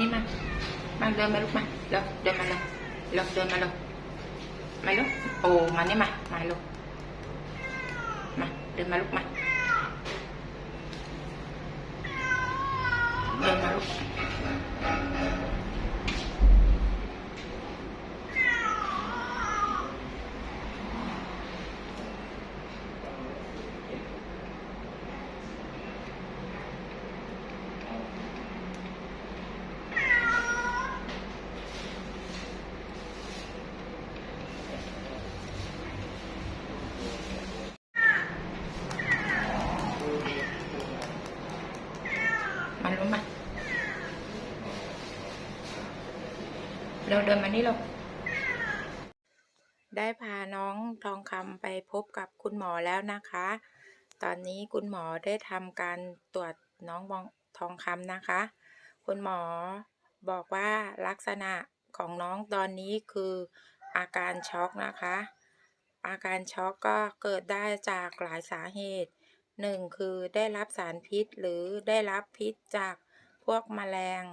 นี่มา มาเดินมาลูกมาเร็วเดินมาเร็วเร็วเดินมาเร็วมาลูกโอ้มานี่มา มาลูกมา เดินมาลูกมา เร็วเดินมานี่ลูกได้พาน้องทองคำไปพบกับคุณหมอแล้วนะคะ ตอนนี้คุณหมอได้ทำการตรวจน้องทองคำนะคะ คุณหมอบอกว่าลักษณะของน้องตอนนี้คืออาการช็อกนะคะ อาการช็อกก็เกิดได้จากหลายสาเหตุหนึ่งคือได้รับสารพิษหรือได้รับพิษจากพวกแมลง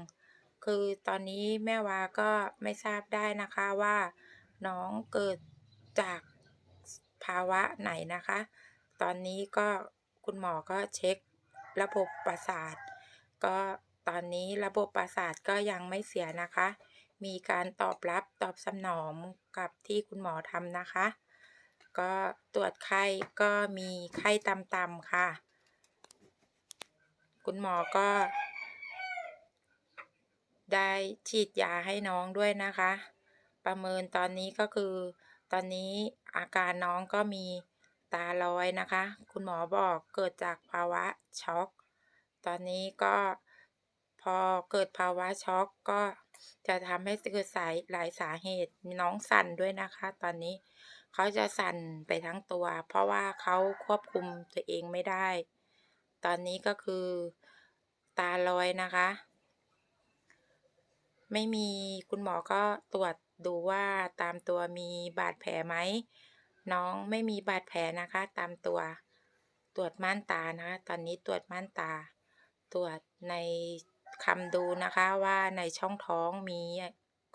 คือตอนนี้แม่วาก็ไม่ทราบได้นะคะว่า น้องเกิดจากภาวะไหนนะคะ ตอนนี้ก็คุณหมอก็เช็คระบบประสาท ก็ตอนนี้ระบบประสาทก็ยังไม่เสียนะคะ มีการตอบรับตอบสนองกับที่คุณหมอทำนะคะ ก็ตรวจไข้ก็มีไข้ต่ำๆค่ะ คุณหมอก็ ได้ฉีดยาให้น้องด้วยนะคะ ประเมินตอนนี้ก็คือ ตอนนี้อาการน้องก็มีตาลอยนะคะ คุณหมอบอกเกิดจากภาวะช็อก ตอนนี้ก็พอเกิดภาวะช็อกก็จะทำให้เกิดสายหลายสาเหตุน้องสั่นด้วยนะคะ ตอนนี้เขาจะสั่นไปทั้งตัว เพราะว่าเขาควบคุมตัวเองไม่ได้ ตอนนี้ก็คือตาลอยนะคะ ไม่มีคุณหมอก็ตรวจดูว่าตามตัวมีบาดแผลไหม น้องไม่มีบาดแผลนะคะ ตามตัว ตรวจม่านตานะคะ ตอนนี้ตรวจม่านตา ตรวจในคำดูนะคะว่าในช่องท้องมี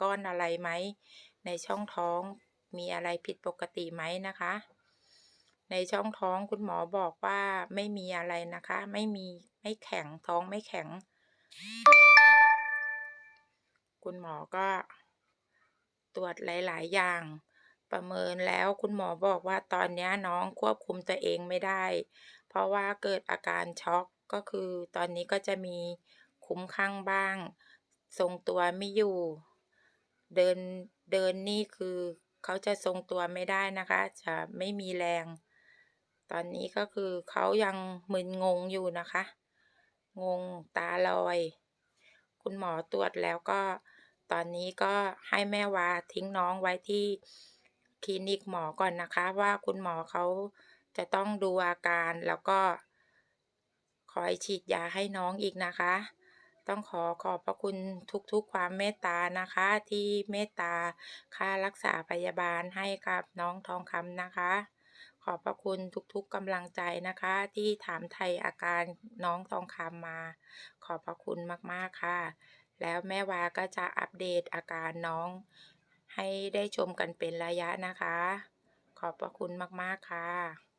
ก้อนอะไรไหม ในช่องท้องมีอะไรผิดปกติไหมนะคะ ในช่องท้องคุณหมอบอกว่าไม่มีอะไรนะคะ ไม่มีไม่แข็งท้องไม่แข็ง คุณหมอก็ตรวจหลาย ๆ อย่าง ประเมินแล้วคุณหมอบอกว่าตอนนี้น้องควบคุมตัวเองไม่ได้ เพราะว่าเกิดอาการช็อกก็คือ ตอนนี้ก็จะมีคุ้มข้างบ้าง ทรงตัวไม่อยู่ เดินเดินนี่คือเขาจะทรงตัวไม่ได้นะคะ จะไม่มีแรง ตอนนี้ก็คือเขายังมึนงงอยู่นะคะ งงตาลอย คุณหมอตรวจแล้วก็ ตอนนี้ก็ให้แม่วาทิ้งน้องไว้ที่คลินิกหมอก่อนนะคะ ว่าคุณหมอเขาจะต้องดูอาการแล้วก็ คอยฉีดยาให้น้องอีกนะคะ ต้องขอขอบพระคุณทุกๆความเมตตานะคะ ที่เมตตาค่ารักษาพยาบาลให้กับน้องทองคำนะคะ ขอบพระคุณทุกๆกำลังใจนะคะ ที่ถามไทยอาการน้องทองคำมา ขอบพระคุณมากๆค่ะ แล้วแม่วาก็จะอัปเดตอาการน้อง ให้ได้ชมกันเป็นระยะนะคะ ขอบพระคุณมาก ๆ ค่ะ